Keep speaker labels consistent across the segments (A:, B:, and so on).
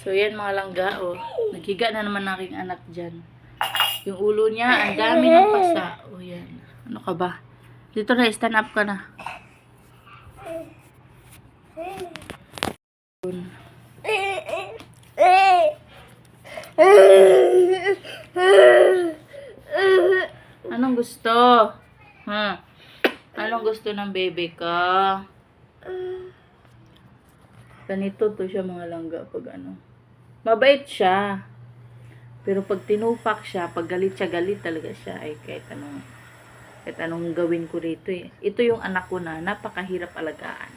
A: So, yan mga langga, oh. Naghiga na naman aking anak dyan. Yung ulo niya, ang dami ng pasa. Oh, yan. Ano ka ba? Dito na, stand up ka na. Anong gusto? Ha? Anong gusto ng baby ka? Ganito to siya mga langga pag ano. Mabait siya. Pero pag tinupak siya, pag galit siya, galit talaga siya. Ay, kahit anong, kahit anong gawin ko rito eh. Ito yung anak ko na, napakahirap alagaan.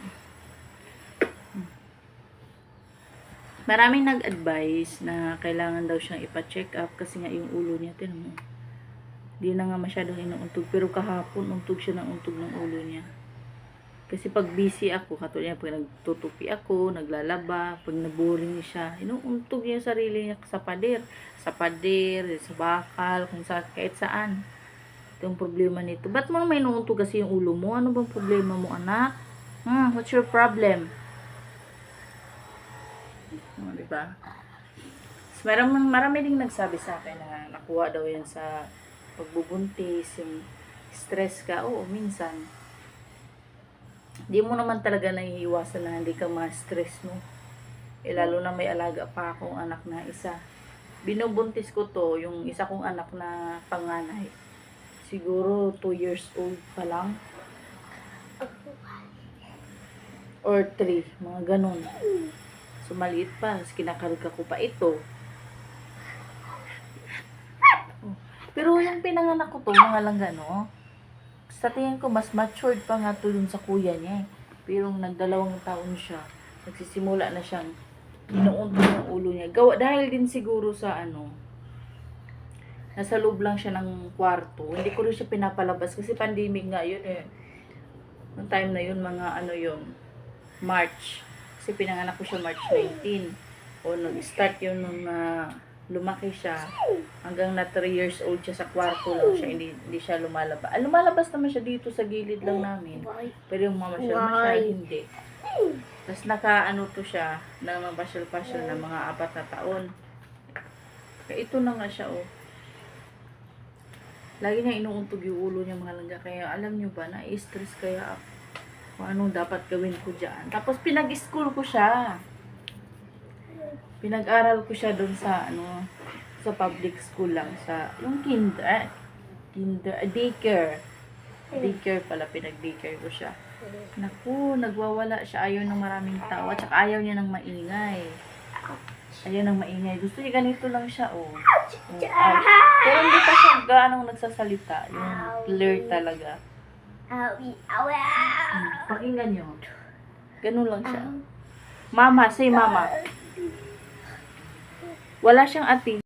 A: Maraming nag-advise na kailangan daw siyang ipa-check up kasi nga yung ulo niya, tinan mo. Di na nga masyadong inuuntog. Pero kahapon, untog siya ng untog ng ulo niya. Kasi pag busy ako, katulad niya, pag nagtutupi ako, naglalaba, pag naboring siya, inuuntog niya sarili niya sa pader. Sa pader, sa bakal, kung sa, kahit saan. Ito yung problema nito. Ba't mo naman inuuntog kasi yung ulo mo? Ano bang problema mo, anak? Hmm, what's your problem? O, di ba? So, marami, marami ding nagsabi sa akin na nakuha daw yan sa pagbubuntis, yung stress ka. Oo, minsan. Di mo naman talaga naiiwasan na hindi ka ma-stress, no? Eh, lalo na may alaga pa akong anak na isa. Binubuntis ko to, yung isa kong anak na panganay. Siguro 2 years old pa lang. Or 3, mga ganun. So, maliit pa. Kinakarga ko pa ito. Oh. Pero yung pinanganak ko to, mga langga, no? Sa tingin ko, mas matured pa nga to dun sa kuya niya. eh. Pero nagdalawang taon siya, nagsisimula na siyang inuuntog yung ulo niya. Gawa, dahil din siguro sa ano, nasa loob lang siya ng kwarto. Hindi ko rin siya pinapalabas kasi pandemic nga yun eh. Noong time na yun, mga ano yun, March. Kasi pinanganak ko siya March 19. O nag-start yun nung na lumaki siya. Hanggang na 3 years old siya sa kwarto lang siya. Hindi, hindi siya lumalabas. Ah, lumalabas naman siya dito sa gilid lang namin. Pero yung mama siya, siya hindi. Tapos naka ano to siya, na mabasyal-pasyal na mga apat na taon. Kaya ito na nga siya oh. Lagi niya inuuntog yung ulo niya mga langga. Kaya alam niyo ba, na-stress kaya ako. Kung anong dapat gawin ko dyan. Tapos pinag-school ko siya. Pinag-aral ko siya doon sa ano sa public school lang sa yung kinder eh, kinder ah, daycare. Daycare pala pinag-daycare ko siya. Naku nagwawala siya. Ayaw ng maraming tao at saka ayaw niya ng maingay. Ayaw ng maingay. Gusto niya ganito lang siya oh, oh ah. pero hindi pa siya gaanong nagsasalita. Yung clear talaga. Hmm, pakinggan niyo. Ganun lang siya. Mama say mama wala siyang ati